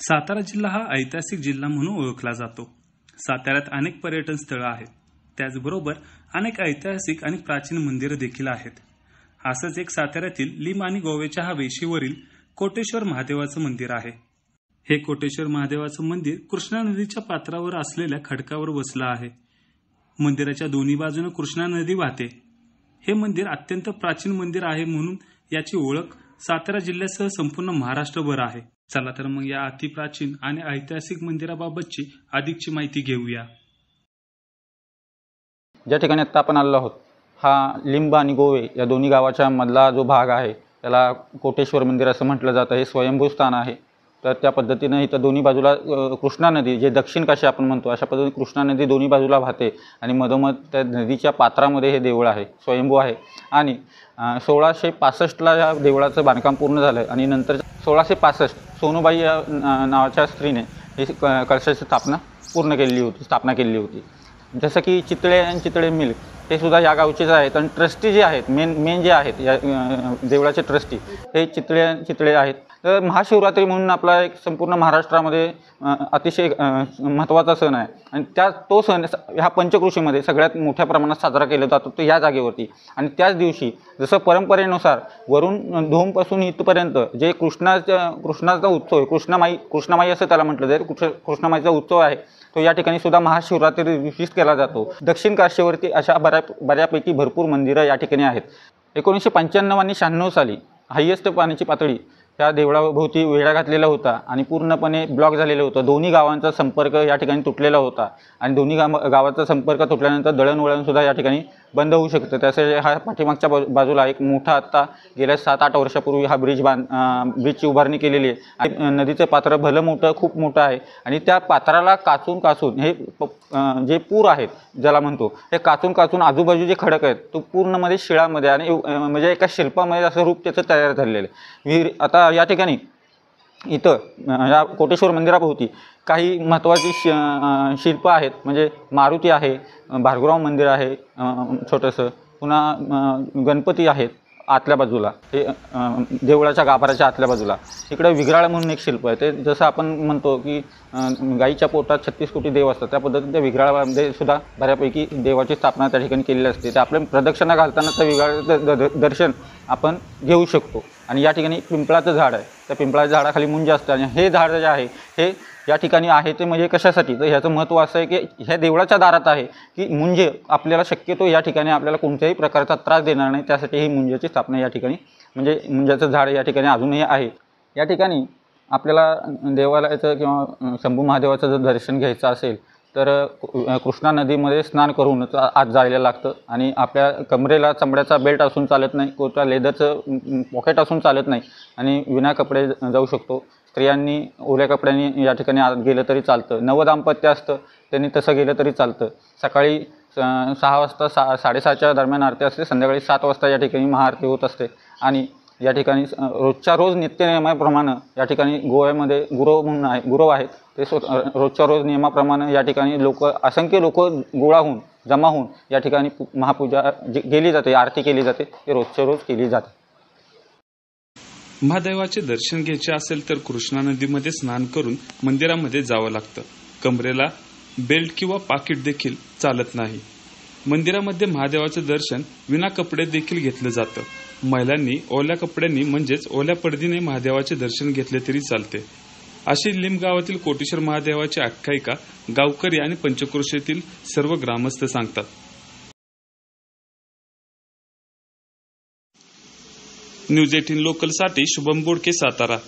सातारा जिल्हा हा ऐतिहासिक जिल्हा म्हणून ओळखला जातो. साताऱ्यात अनेक पर्यटन स्थळं आहेत. त्याचबरोबर अनेक ऐतिहासिक आणि प्राचीन मंदिरं देखील आहेत. असंच एक साताऱ्यातील लिम आणि गोव्याच्या हा वेशीवरील कोटेश्वर महादेवाचं मंदिर आहे. हे कोटेश्वर महादेवाचं मंदिर कृष्णा नदीच्या पात्रावर असलेल्या खडकावर वसलं आहे. मंदिराच्या दोन्ही बाजूने कृष्णा नदी वाहते. हे मंदिर अत्यंत प्राचीन मंदिर आहे म्हणून याची ओळख सातारा जिल्ह्यासह संपूर्ण महाराष्ट्रभर आहे. चला तर मग या अतिप्राचीन आणि ऐतिहासिक मंदिराबाबतची अधिकची माहिती घेऊया. ज्या ठिकाणी आत्ता आपण आलेलो आहोत हा लिंब आणि गोवे या दोन्ही गावाच्या मधला जो भाग आहे त्याला कोटेश्वर मंदिर असं म्हटलं जातं हे स्वयंभू स्थान आहे. तर त्या पद्धतीनं इथं दोन्ही बाजूला कृष्णा नदी जे दक्षिण काशी आपण म्हणतो अशा पद्धतीने कृष्णा नदी दोन्ही बाजूला वाहते आणि मधोमध त्या नदीच्या पात्रामध्ये हे देऊळ आहे स्वयंभू आहे. आणि सोळाशे पासष्टला या देवळाचं बांधकाम पूर्ण झालं आणि नंतर सोळाशे पासष्ट सोनूबाई या नावाच्या स्त्रीने ही क- कळशाची स्थापना पूर्ण केलेली होती स्थापना केलेली होती. जसं की चितळे आणि चितळे मिल ते सुद्धा या गावचेच आहेत आणि ट्रस्टी जे आहेत मेन मेन जे आहेत या देवळाचे ट्रस्टी हे चितळे चितळे आहेत. तर महाशिवरात्री म्हणून आपला एक संपूर्ण महाराष्ट्रामध्ये अतिशय महत्त्वाचा सण आहे. आणि त्या तो सण ह्या पंचकृषीमध्ये सगळ्यात मोठ्या प्रमाणात साजरा केला जातो तो या जागेवरती. आणि त्याच दिवशी जसं परंपरेनुसार वरून धोमपासून इथपर्यंत जे कृष्णाच्या कृष्णाचा उत्सव आहे कृष्णामाई कृष्णामाई असं त्याला म्हटलं जाईल कृष्ण कृष्णामाईचा उत्सव आहे तो या ठिकाणी सुद्धा महाशिवरात्री दिवशीच केला जातो. दक्षिण काशीवरती अशा बऱ्या बऱ्यापैकी भरपूर मंदिरं या ठिकाणी आहेत. एकोणीसशे पंच्याण्णव आणि शहाण्णव साली हायेस्ट पाण्याची पातळी त्या देवळाभोवती वेढा घातलेला होता आणि पूर्णपणे ब्लॉक झालेलं होतं. दोन्ही गावांचा संपर्क या ठिकाणी तुटलेला होता. आणि दोन्ही गाव गावाचा संपर्क तुटल्यानंतर दळणवळणसुद्धा या ठिकाणी बंद होऊ शकतं. त्यासाठी हा पाठीमागच्या बाजू बाजूला एक मोठा आत्ता गेल्या सात आठ वर्षापूर्वी हा ब्रिज बांध ब्रिजची उभारणी केलेली आहे. आणि नदीचं पात्र भलं मोठं खूप मोठं आहे. आणि त्या पात्राला काचून काचून हे प- जे पूर आहेत ज्याला म्हणतो हे काचून काचून आजूबाजू जे खडक आहेत तो पूर्णमध्ये शिळामध्ये आणि म्हणजे एका शिल्पामध्ये असं रूप त्याचं तयार झालेलं आहे. विहीर आता या ठिकाणी इथं या कोटेश्वर मंदिराभोवती काही महत्त्वाची शि शिल्प आहेत. म्हणजे मारुती आहे भार्गुराव भार्गवराव मंदिर आहे छोटंसं. पुन्हा गणपती आहेत आतल्या बाजूला. हे देवळाच्या गाभाऱ्याच्या आतल्या बाजूला. इकडं विघ्राळ म्हणून एक शिल्प आहे. ते जसं आपण म्हणतो की गाईच्या पोटात छत्तीस कोटी देव असतात. त्या पद्धतीने त्या विघ्राळामध्ये सुद्धा बऱ्यापैकी देवाची स्थापना त्या ठिकाणी केलेली असते. ते आपल्या प्रदक्षिणा घालताना त्या विघ्राळाचं द- दर्शन आपण घेऊ शकतो. आणि या ठिकाणी पिंपळाचं झाड आहे. त्या पिंपळाच्या झाडाखाली मुंज असतं आणि हे झाड जे आहे हे या ठिकाणी आहे ते म्हणजे कशासाठी? तर ह्याचं महत्त्व असं आहे की ह्या देवळाच्या दारात आहे की मुंजे आपल्याला शक्यतो या ठिकाणी आपल्याला कोणत्याही प्रकारचा त्रास देणार नाही. त्यासाठी ही मुंजाची स्थापना या ठिकाणी म्हणजे मुंजाचं झाड या ठिकाणी अजूनही आहे. या ठिकाणी आपल्याला देवालयाचं किंवा शंभू महादेवाचं जर दर्शन घ्यायचं असेल तर कृष्णा नदीमध्ये स्नान करूनच आत जायला लागतं. आणि आपल्या कमरेला चमड्याचा बेल्ट असून चालत नाही कोणत्या लेदरचं पॉकेट असून चालत नाही आणि विना कपडे जाऊ शकतो. स्त्रियांनी ओल्या कपड्यांनी या ठिकाणी आत गेलं तरी चालतं. नवदाम्पत्य असतं त्यांनी तसं गेलं तरी चालतं. सकाळी स- सहा वाजता सा साडेसहाच्या दरम्यान आरती असते संध्याकाळी सात वाजता या ठिकाणी महाआरती होत असते. आणि या ठिकाणी रोजच्या रोज नित्यनियमाप्रमाणे या ठिकाणी गोव्यामध्ये गुरव म्हणून आहे गुरव आहेत. ते स्व रोजच्या रोज नियमाप्रमाणे या ठिकाणी लोक असंख्य लोक गोळा होऊन जमा होऊन या ठिकाणी महापूजा केली जाते आरती केली जाते ते रोजच्या रोज केली जाते. महादेवाचे दर्शन घ्यायचे असेल तर कृष्णा नदीमध्ये स्नान करून मंदिरामध्ये जावं लागतं. कमरेला बेल्ट किंवा पाकिट देखील चालत नाही. मंदिरामध्ये महादेवाचं दर्शन विना कपडे देखील घेतलं जातं. महिलांनी ओल्या कपड्यांनी म्हणजेच ओल्या पडदीने महादेवाचे दर्शन घेतले तरी चालते. अशी लिंब गावातील कोटेश्वर महादेवाची आख्यायिका गावकरी आणि पंचक्रोशीतील सर्व ग्रामस्थ सांगतात. न्यूज एटीन लोकलसाठी शुभम बोडके सातारा.